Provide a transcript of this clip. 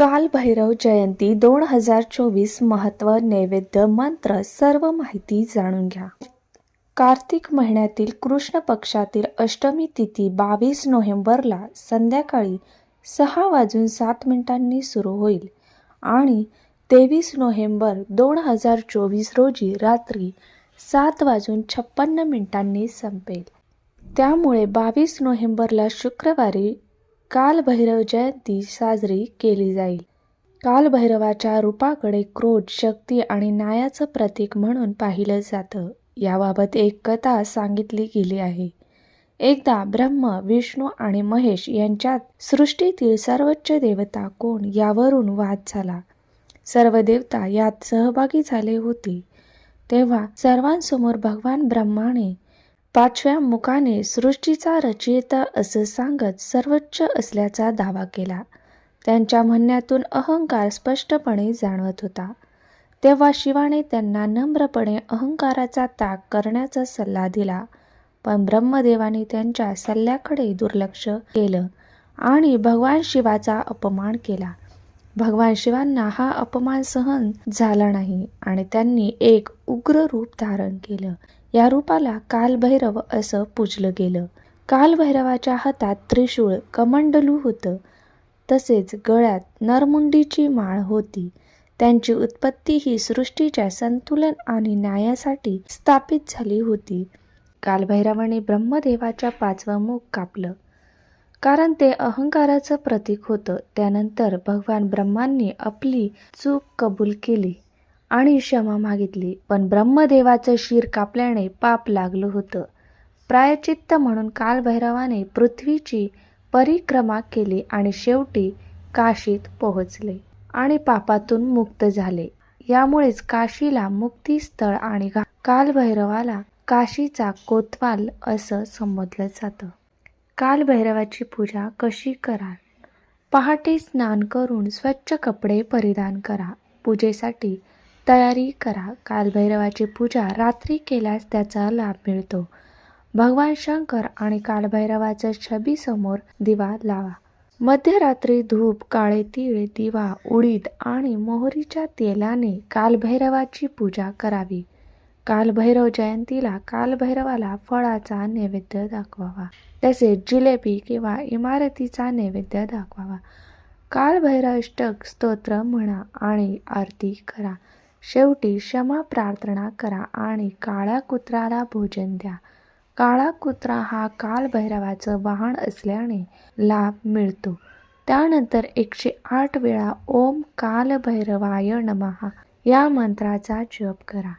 काल भैरव जयंती दोन हजार चोवीस महत्त्व नैवेद्य मंत्र सर्व माहिती जाणून घ्या. कार्तिक महिन्यातील कृष्ण पक्षातील अष्टमी तिथी बावीस नोव्हेंबरला संध्याकाळी सहा वाजून सात मिनिटांनी सुरू होईल आणि तेवीस नोव्हेंबर दोन हजार चोवीस रोजी रात्री सात वाजून छप्पन्न मिनिटांनी संपेल. त्यामुळे बावीस नोव्हेंबरला शुक्रवारी कालभैरव जयंती साजरी केली जाईल. कालभैरवाच्या रूपाकडे क्रोध शक्ती आणि न्यायाचं प्रतीक म्हणून पाहिलं जातं. याबाबत एक कथा सांगितली गेली आहे. एकदा ब्रह्म विष्णू आणि महेश यांच्यात सृष्टीतील सर्वोच्च देवता कोण यावरून वाद झाला. सर्व देवता यात सहभागी झाले होते. तेव्हा सर्वांसमोर भगवान ब्रह्माने पाचव्या मुखाने सृष्टीचा रचयिता असं सांगत सर्वोच्च असल्याचा दावा केला. त्यांच्या म्हणण्यातून अहंकार स्पष्टपणे जाणवत होता. तेव्हा शिवाने त्यांना नम्रपणे अहंकाराचा त्याग करण्याचा सल्ला दिला. पण ब्रह्मदेवाने त्यांच्या सल्ल्याकडे दुर्लक्ष केलं आणि भगवान शिवाचा अपमान केला. भगवान शिवांना हा अपमान सहन झाला नाही आणि त्यांनी एक उग्र रूप धारण केलं. या रूपाला कालभैरव असं पूजलं गेलं. कालभैरवाच्या हातात त्रिशूळ कमंडलू होतं. तसेच गळ्यात नरमुंडीची माळ होती. त्यांची उत्पत्ती ही सृष्टीच्या संतुलन आणि न्यायासाठी स्थापित झाली होती. कालभैरवाने ब्रह्मदेवाच्या पाचवं मुख कापलं. कारण ते अहंकाराचं प्रतीक होतं. त्यानंतर भगवान ब्रह्मांनी आपली चूक कबूल केली आणि क्षमा मागितली. पण ब्रह्मदेवाचं शिर कापल्याने पाप लागलं होतं. प्रायचित्त म्हणून कालभैरवाने पृथ्वीची परिक्रमा केली आणि शेवटी काशीत पोहोचले आणि पापातून मुक्त झाले. यामुळेच काशीला मुक्तीस्थळ आणि कालभैरवाला काशीचा कोतवाल असं संबोधलं जातं. कालभैरवाची पूजा कशी कराल? पहाटे स्नान करून स्वच्छ कपडे परिधान करा. पूजेसाठी तयारी करा. कालभैरवाची पूजा रात्री केल्यास त्याचा लाभ मिळतो. भगवान शंकर आणि कालभैरवाच्या छबीसमोर दिवा लावा. मध्यरात्री धूप काळे तीळ दिवा उडीद आणि मोहरीच्या तेलाने कालभैरवाची पूजा करावी. कालभैरव जयंतीला कालभैरवाला फळाचा नैवेद्य दाखवावा. तसेच जिलेबी किंवा इमारतीचा नैवेद्य दाखवावा. कालभैरवष्टक स्तोत्र म्हणा आणि आरती करा. शेवटी क्षमा प्रार्थना करा आणि काळ्या कुत्राला भोजन द्या. काळा कुत्रा हा कालभैरवाचं वाहन असल्याने लाभ मिळतो. त्यानंतर एकशे आठ वेळा ओम कालभैरवाय नमः या मंत्राचा जप करा.